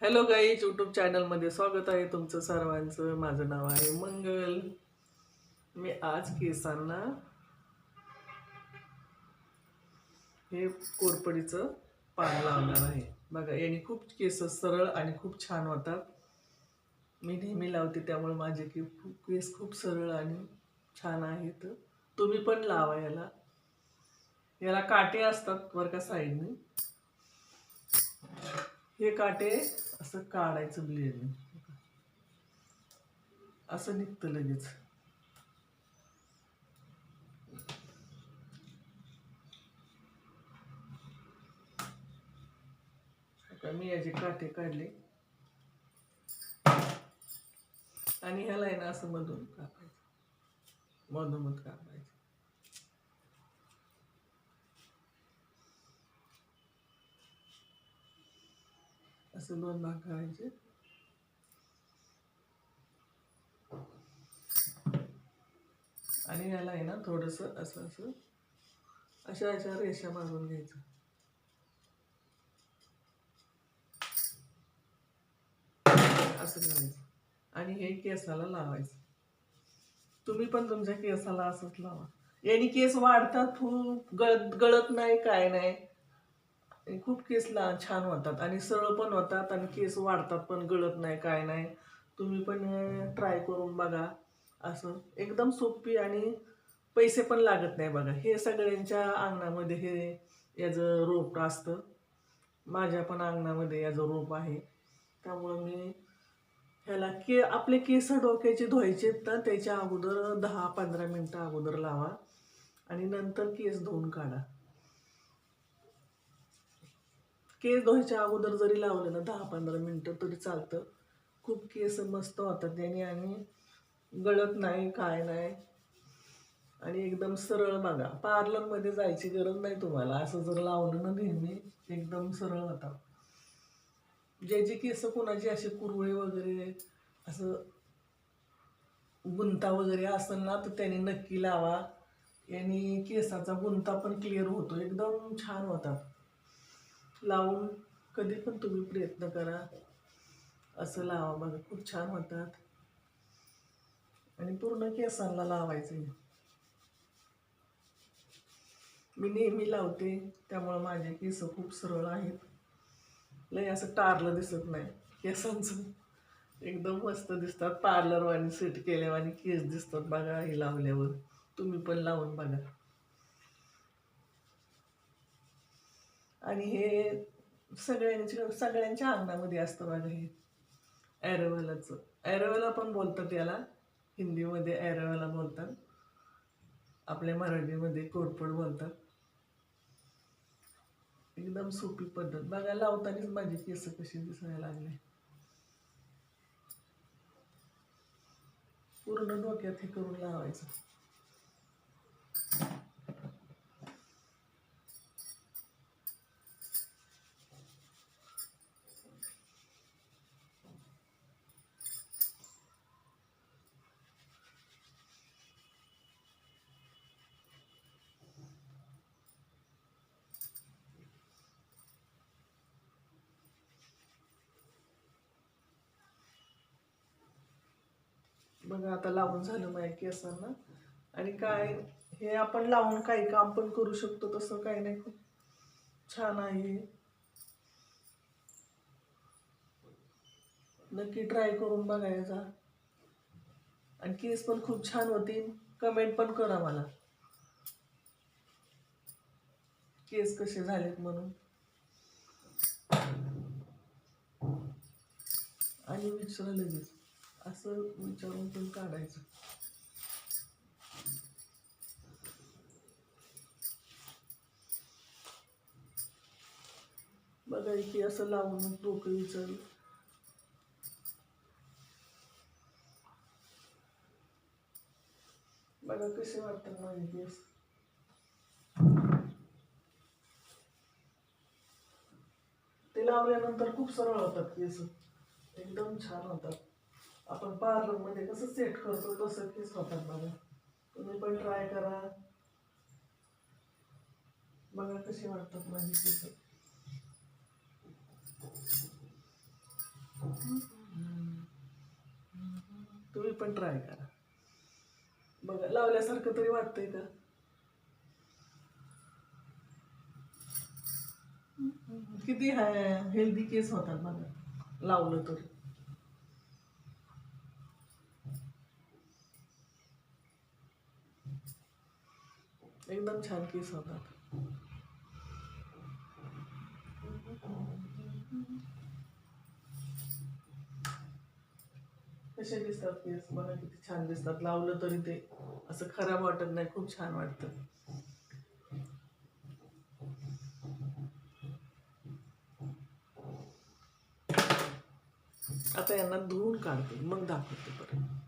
Hello guys YouTube चॅनलमध्ये स्वागत आहे तुमचं सर्वांचं. माझं नाव आहे मंगल. मी आज केसांना हे कोरपडीचं पान लावणार आहे. बघा याने खूप केस सरळ आणि खूप छान होतात. मी नेहमी लावते त्यामुळे माझे की केस खूप सरळ आणि छान आहेत. तुम्ही पण लावा याला. याला काटे असतात वर का साईडने. हे काटे असं काढायचं ब्लेडने असं निघतं लगेच. मी याचे काटे काढले. आणि ह्याला आहे ना असं मधून कापायचं. मधोमध कापायचं. असं दोन भाग करायचे. आणि याला आहे ना थोडंसं असं असं अशा अशा रेषा मारून घ्यायचं. असं करायचं. आणि हे केसाला लावायचं. तुम्ही पण तुमच्या केसाला असंच लावा. याने केस वाढतात खूप गळत गळत नाही काय नाही. खूप केस ला छान होतात आणि सरळ पण होतात आणि केस वाढतात पण गळत नाही काय नाही. तुम्ही पण ट्राय करून बघा. असं एकदम सोपी आणि पैसे पण लागत नाही बघा. हे सगळ्यांच्या अंगणामध्ये हे याचं रोप असतं. माझ्या पण अंगणामध्ये याचं रोप आहे. त्यामुळं मी ह्याला के आपले केस डोक्याचे धुवायचे तर त्याच्या अगोदर दहा पंधरा मिनटं अगोदर लावा आणि नंतर केस धुवून काढा. केस धुवायच्या अगोदर जरी लावलं ना दहा पंधरा मिनटं तरी चालतं. खूप केस मस्त होतात त्याने आणि गळत नाही काय नाही. आणि एकदम सरळ बघा पार्लरमध्ये जायची गरज नाही तुम्हाला. असं जर लावलं ना नेहमी एकदम सरळ होतात ज्याची केस कोणाची असे कुरवळे वगैरे असं गुंता वगैरे असेल ना तर त्याने नक्की लावा. यांनी केसाचा गुंता पण क्लिअर होतो. एकदम छान होतात लावून कधी पण तुम्ही प्रयत्न करा. असं लावा. बघा खूप छान होतात आणि पूर्ण केसांना लावायचं आहे. मी नेहमी लावते. त्यामुळं माझे केस खूप सरळ आहेत. लय असं टारलं दिसत नाही. केसांचं एकदम मस्त दिसतात. पार्लरवाणी सेट केल्यावानी केस दिसतात बघा हे लावल्यावर. तुम्ही पण लावून बघा. आणि हे सगळ्यांच्या सगळ्यांच्या अंगामध्ये असतं माझं हे. ॲरोवेलाचं ॲरोवेला पण बोलतात याला. हिंदीमध्ये ॲरोवेला बोलतात. आपल्या मराठीमध्ये कोरपड बोलतात. एकदम सोपी पद्धत. बघा लावतानाच माझी केस कशी दिसायला लागले. पूर्ण डोक्यात हे करून लावायचं. बघा आता लावून झालं माझ्या केसांना. आणि काय हे आपण लावून काही काम पण करू शकतो तसं काही नाही. खूप छान आहे नक्की ट्राय करून बघायचा आणि केस पण खूप छान होतील. कमेंट पण करा मला. केस कसे झालेत म्हणून. आणि विचारा लगेच. असं विचारून पण काढायचं. बघा की असं लावून टोकळीचं. बघा कसे वाटतात माझे केस ते लावल्यानंतर खूप सरळ होतात केस. एकदम छान होतात. आपण पार्लरमध्ये कसं सेट करतो तसं ते होतात बघा. तुम्ही पण ट्राय करा. बघा कसे वाटतात माझी केस तुम्ही पण ट्राय करा. बघा लावल्यासारखं तरी वाटतंय का? किती हेल्दी केस होतात बघा. लावलं तरी. एकदम छान केस होतात कसे दिसतात केस? बघा किती छान दिसतात. लावलं तरी ते असं खराब वाटत नाही. खूप छान वाटतं. आता यांना धुवून काढते. मग दाखवते परत.